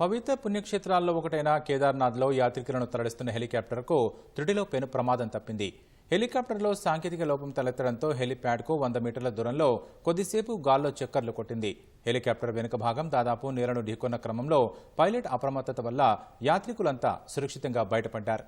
పవిత్ర పుణ్యక్షేత్రాల్లో ఒకటైన కేదార్నాథ్లో యాత్రికులను తరలిస్తున్న హెలికాప్టర్కు త్రుటిలో పెను ప్రమాదం తప్పింది. హెలికాప్టర్లో సాంకేతిక లోపం తలెత్తడంతో హెలిప్యాడ్కు వంద మీటర్ల దూరంలో కొద్దిసేపు గాల్లో చక్కర్లు కొట్టింది. హెలికాప్టర్ వెనుక భాగం దాదాపు నీరను ఢీకొన్న క్రమంలో పైలట్ అప్రమత్తత వల్ల యాత్రికులంతా సురక్షితంగా బయటపడ్డారు.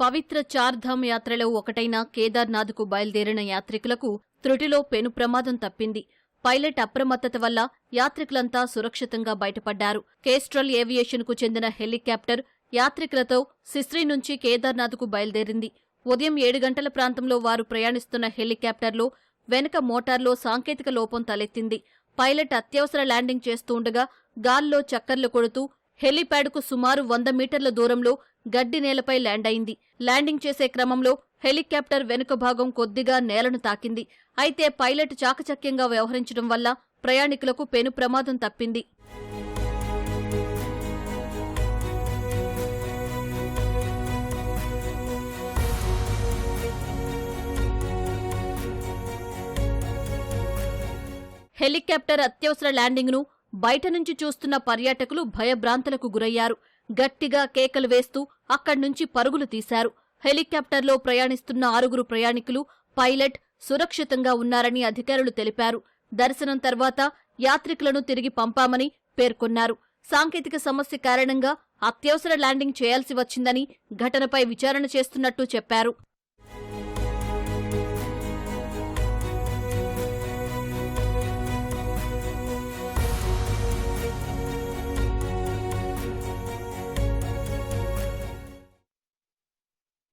పవిత్ర చార్ధామ్ యాత్రలో ఒకటైన కేదార్నాథ్కు బయలుదేరిన యాత్రికులకు త్రుటిలో పెను ప్రమాదం తప్పింది. పైలట్ అప్రమత్తత వల్ల యాత్రికులంతా సురక్షితంగా బయటపడ్డారు. కేస్ట్రల్ ఏవియేషన్కు చెందిన హెలికాప్టర్ యాత్రికులతో సిస్రీ నుంచి కేదార్నాథ్కు బయలుదేరింది. ఉదయం ఏడు గంటల ప్రాంతంలో వారు ప్రయాణిస్తున్న హెలికాప్టర్లో వెనక మోటార్లో సాంకేతిక లోపం తలెత్తింది. పైలట్ అత్యవసర ల్యాండింగ్ చేస్తూ ఉండగా గాల్లో చక్కర్లు కొడుతూ హెలీప్యాడ్కు సుమారు వంద మీటర్ల దూరంలో గడ్డి నేలపై ల్యాండ్ అయింది. ల్యాండింగ్ చేసే క్రమంలో హెలికాప్టర్ వెనుక భాగం కొద్దిగా నేలను తాకింది. అయితే పైలట్ చాకచక్యంగా వ్యవహరించడం వల్ల ప్రయాణికులకు పెను ప్రమాదం తప్పింది. హెలికాప్టర్ అత్యవసర ల్యాండింగ్ను బయట నుంచి చూస్తున్న పర్యాటకులు భయభ్రాంతులకు గురయ్యారు. గట్టిగా కేకలు వేస్తూ అక్కడి నుంచి పరుగులు తీశారు. హెలికాప్టర్లో ప్రయాణిస్తున్న ఆరుగురు ప్రయాణికులు పైలట్ సురక్షితంగా ఉన్నారని అధికారులు తెలిపారు. దర్శనం తర్వాత యాత్రికులను తిరిగి పంపామని పేర్కొన్నారు. సాంకేతిక సమస్య కారణంగా అత్యవసర ల్యాండింగ్ చేయాల్సి వచ్చిందని ఘటనపై విచారణ చేస్తున్నట్టు చెప్పారు.